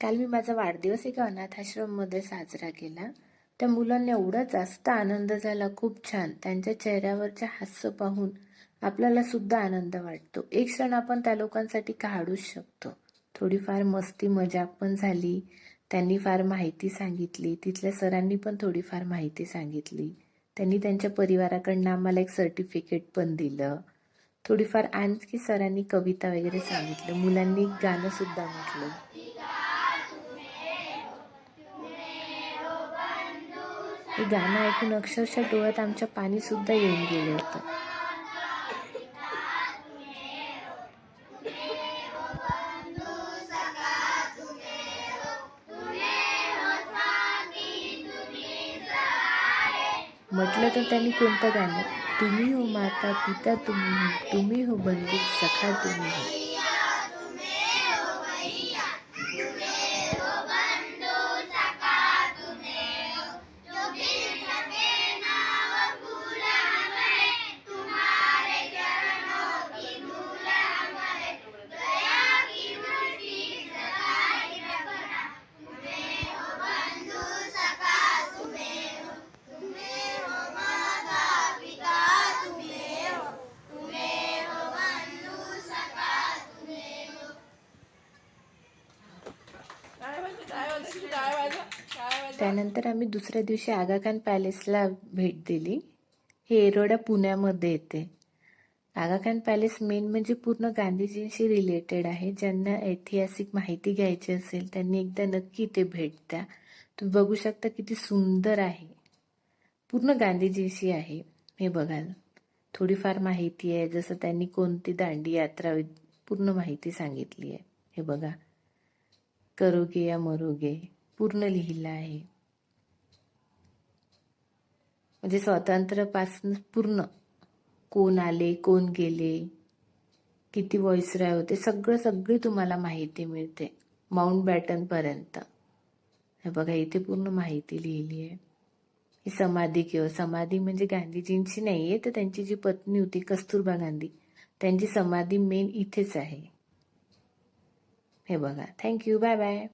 काल मी माझा वाढदिवस एका अनाथ आश्रममध्ये साजरा केला. त्या मुलांना एवढा जास्त आनंद झाला खूप छान. त्यांच्या चेहऱ्यावरचे हास्य पाहून आपल्याला सुद्धा आनंद वाटतो. एक क्षण आपण त्या लोकांसाठी काढूच शकतो. थोडीफार मस्ती मजाक पण झाली. त्यांनी फार माहिती सांगितली. तिथल्या सरांनी पण थोडीफार माहिती सांगितली. त्यांनी त्यांच्या परिवाराकडनं आम्हाला एक सर्टिफिकेट पण दिलं. थोडीफार आणखी सरांनी कविता वगैरे सांगितलं. मुलांनी गाणंसुद्धा म्हटलं. हे गाणं ऐकून अक्षरशः डोळ्यात आमच्या पाणीसुद्धा येऊन गेलं होतं. म्हटलं तर त्यांनी कोणतं गाणं? तुम्ही हो माता पिता तुम्ही हो तुम्ही हो बंधू सखा तुम्ही हो. त्यानंतर आम्ही दुसऱ्या दिवशी आगाखान पॅलेसला भेट दिली. हे एरोडा पुण्यामध्ये येते. आगाखान पॅलेस मेन म्हणजे पूर्ण गांधीजींशी रिलेटेड आहे. ज्यांना ऐतिहासिक माहिती घ्यायची असेल त्यांनी एकदा नक्की इथे भेट द्या. तुम्ही बघू शकता किती सुंदर आहे. पूर्ण गांधीजींशी आहे. हे बघाल थोडीफार माहिती आहे. जसं त्यांनी कोणती दांडी यात्रा पूर्ण माहिती सांगितली आहे. हे बघा करोगे या मरोगे पूर्ण लिहिलं आहे. म्हणजे स्वातंत्र्यापासून पूर्ण कोण आले कोण गेले किती व्हॉइसराय होते सगळं सगळी तुम्हाला माहिती मिळते माउंट बॅटनपर्यंत हे बघा इथे पूर्ण माहिती लिहिली आहे. ही समाधी किंवा समाधी म्हणजे गांधीजींची नाही आहे तर त्यांची जी पत्नी होती कस्तुरबा गांधी त्यांची समाधी मेन इथेच आहे. हे बघा. Thank you bye bye